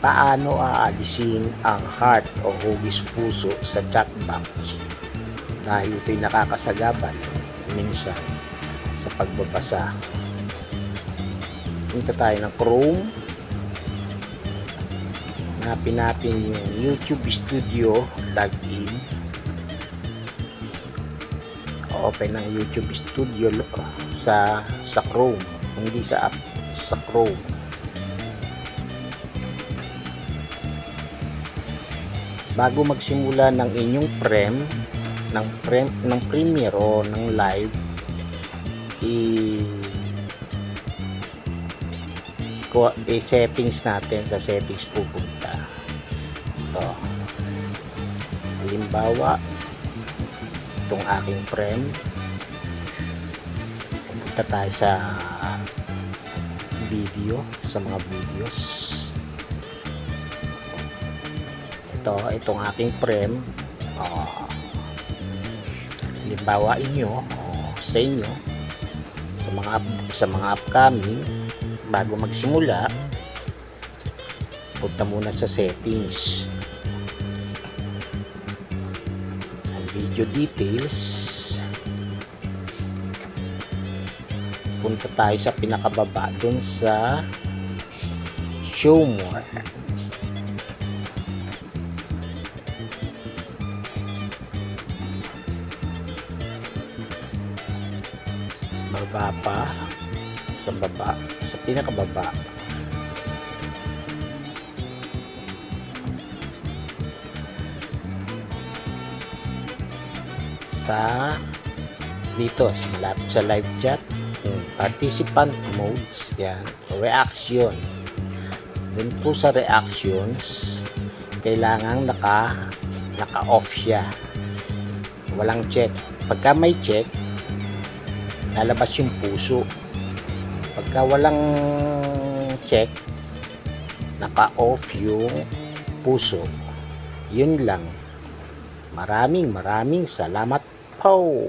paano aalisin ang heart o hugis puso sa chat box dahil ito'y nakakasagabal minsan sa pagbabasa. Punta tayo ng Chrome. Hanapin natin yung YouTube Studio login. Open ng YouTube Studio sa sa Chrome, hindi sa app, sa Chrome. Bago magsimula ng inyong prem ng prem ng premiere o ng live i ko i-settings natin sa settings pupunta. Ito. Halimbawa itong aking frame pupunta tayo sa video sa mga videos ito itong aking frame oh, halimbawa inyo oh, sa inyo sa mga sa mga upcoming bago magsimula punta muna sa settings. Video details. Punta tayo sa pinakababa dun sa show more baba sa baba sa pinakababa. Sa dito sa sa live chat participant modes yan reaction. Dun po sa reactions kailangan naka naka off siya. Walang check. Pagka may check lalabas yung puso. Pagka walang check naka off yung puso. Yun lang. Maraming maraming salamat po